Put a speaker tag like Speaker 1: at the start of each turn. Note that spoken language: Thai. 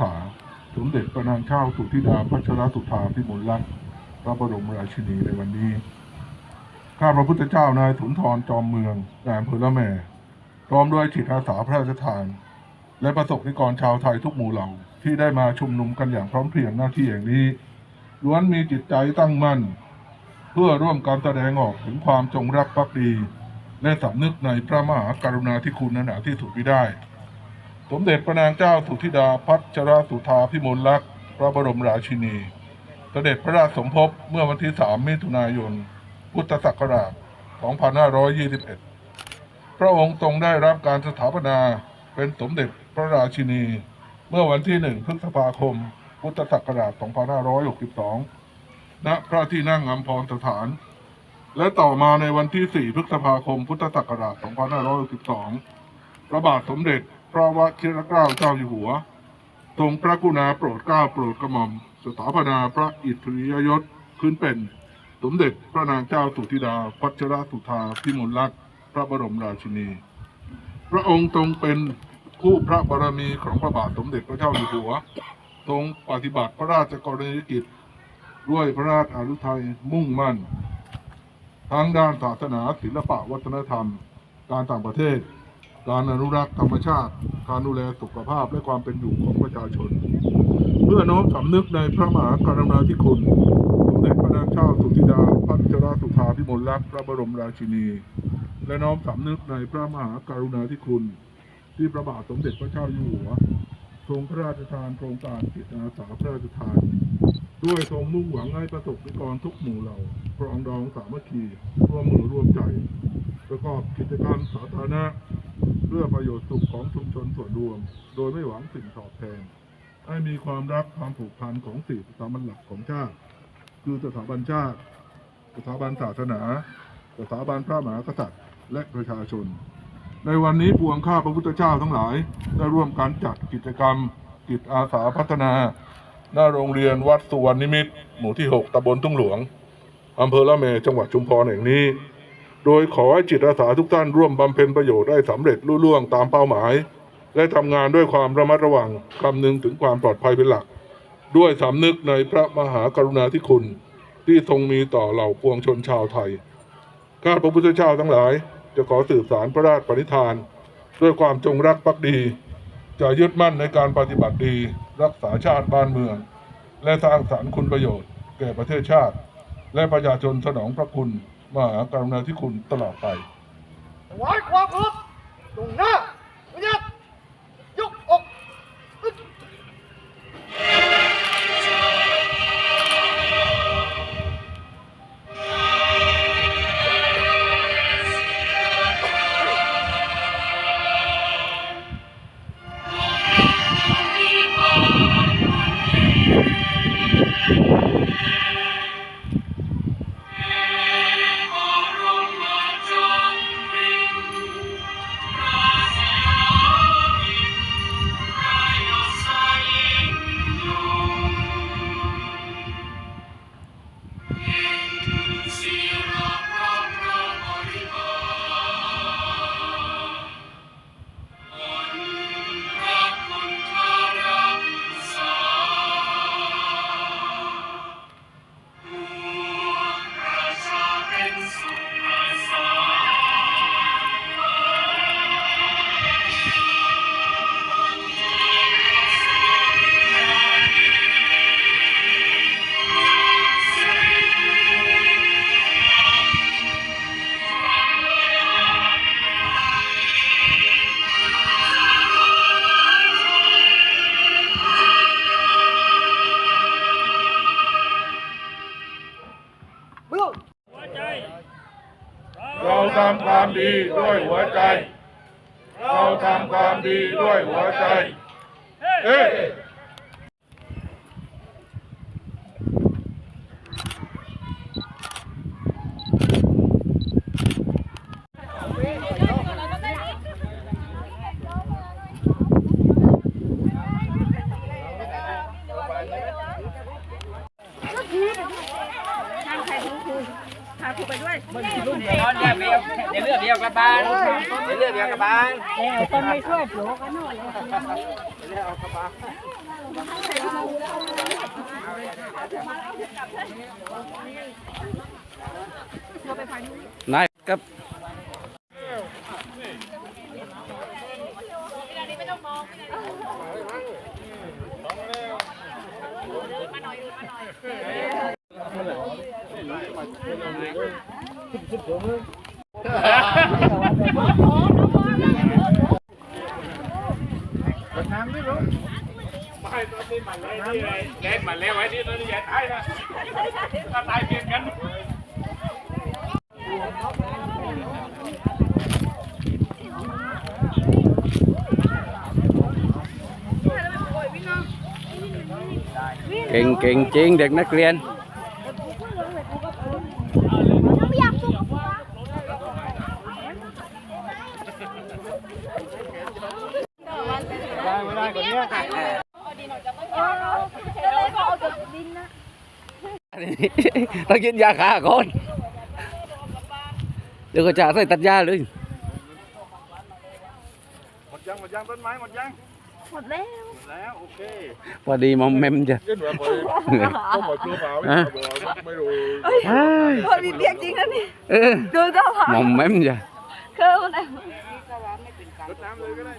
Speaker 1: ษาสมเด็จพระนางเจ้าสุธิดาพัชรสุธาพิมลรัตน์พระบรมราชินีในวันนี้ข้าพระพุทธเจ้านายสุนทรจอมเมืองแด่อำเภอละแม่พร้อมด้วยจิตอาสาพระราชทาน และประสบนิกรชาวไทยทุกหมู่เหล่าที่ได้มาชุมนุมกันอย่างพร้อมเพรียงหน้าที่อย่างนี้ล้วนมีจิตใจตั้งมั่น เพื่อร่วมการแสดงออกถึงความจงรักภักดี และสำนึกในพระมหากรุณาธิคุณนั้นหนาที่สุดมิได้ สมเด็จพระนางเจ้าสุธิดาพัชรสุธาพิมลลักษณ์พระบรมราชินีเสด็จพระราชสมภพเมื่อวันที่ 3 มิถุนายน พุทธศักราช 2521 พระองค์ทรงได้รับการสถาปนาเป็นสมเด็จพระราชินี เมื่อวันที่ 1 พฤษภาคม พุทธศักราช 2562 ณ พระที่นั่งอัมพรสถาน และต่อมาในวันที่ 4 พฤษภาคม พุทธศักราช 2562 พระบาทสมเด็จ พระวชิรเกล้าเจ้าอยู่หัวทรงพระกุณาโปรดเกล้าโปรดกระหม่อม สถาปนาพระอิสริยยศขึ้นเป็น สมเด็จพระนางเจ้าสุธิดาพัชรสุธาพิมลลักษณ์พระบรมราชินี พระองค์ทรงเป็นคู่พระบารมีของพระบาทสมเด็จพระเจ้าอยู่หัวทรงปฏิบัติพระราชกรณียกิจ ด้วยพระราชอารุทัยมุ่งมั่น ทั้งด้านศาสนาศิลปะวัฒนธรรม การต่างประเทศ การอนุรักษ์ธรรมชาติ การดูแลสุขภาพและความเป็นอยู่ของประชาชนเพื่อน้อมสำนึกในพระมหากรุณาธิคุณสมเด็จพระนางเจ้าสุธิดาพัชรสุธาพิมลลักษ์พระบรมราชินี และน้อมสำนึกในพระมหากรุณาธิคุณ ที่พระบาทสมเด็จพระเจ้าอยู่หัวทรงพระราชทานโครงการจิตอาสาพระราชทาน ด้วยทรงมุ่งหวังให้ประสบนิกรทุกหมู่เหล่าปรองดองสามัคคีร่วมมือร่วมใจ ประกอบกิจกรรมสาธารณะ เพื่อประโยชน์สุขของชุมชนส่วนรวม โดยไม่หวังสิ่งตอบแทน ให้มีความรักความผูกพันของสี่สถาบันหลักของชาติ คือสถาบันชาติ สถาบันศาสนา สถาบันพระมหากษัตริย์ และประชาชน ในวันนี้ปวงข้าพระพุทธเจ้าทั้งหลาย ได้ร่วมกันจัดกิจกรรม กิจอาสาพัฒนา หน้าโรงเรียนวัดสุวรรณนิมิตรหมู่ที่ 6ตำบลทุ่งหลวงอำเภอละเมจังหวัดชุมพรแห่งนี้ โดยขอให้จิตอาสาทุกท่านร่วมบำเพ็ญประโยชน์ได้สำเร็จลุล่วงตามเป้าหมาย และทำงานด้วยความระมัดระวังคำนึงถึงความปลอดภัยเป็นหลัก ด้วยสำนึกในพระมหากรุณาธิคุณ ที่ทรงมีต่อเหล่าปวงชนชาวไทย ข้าพระพุทธเจ้าทั้งหลาย จะขอสืบสารพระราชปณิธาน ด้วยความจงรักภักดี จะยึดมั่นในการปฏิบัติดี รักษาชาติบ้านเมือง และสร้างสรรค์คุณประโยชน์ แก่ประเทศชาติ และประชาชนสนองพระคุณ มหากรุณาธิคุณตลอดไป
Speaker 2: ถวายความเคารพตรงหน้า
Speaker 1: ทำความดีด้วยหัวใจ เราทำความดีด้วยหัวใจ เฮ้
Speaker 3: ทางใครของครูพาครูไปด้วย
Speaker 2: เดี๋ยวเลือกเดียวกับบ้านเดี๋ยวเลือกเดียวกับบ้าน
Speaker 3: แล้วคนไม่ช่วยปลูกกันหน่อยเลย
Speaker 2: นายครับ เก่งเก่งจริง เด็กนักเรียนต้องกินยาฆ่าก่อนเดี๋ยวก็จะใส่ตัดยาเลย
Speaker 4: หมดยังหมดยังต้นไม้หมดยัง
Speaker 3: หมดแล้ว
Speaker 4: หมดแล้วโอเค
Speaker 2: พอดีมอมแมมจะ
Speaker 4: เล่นแบบเลยต้องหมดตัวเปล่าไม่ไม่รู้
Speaker 3: พอมีเปียกจริงนะนี่
Speaker 2: เออ
Speaker 3: ดูเจ้าค่ะ
Speaker 2: มอมแมมจะ
Speaker 3: เคยมัน ไหน
Speaker 4: รดน้ำเลยก็ได้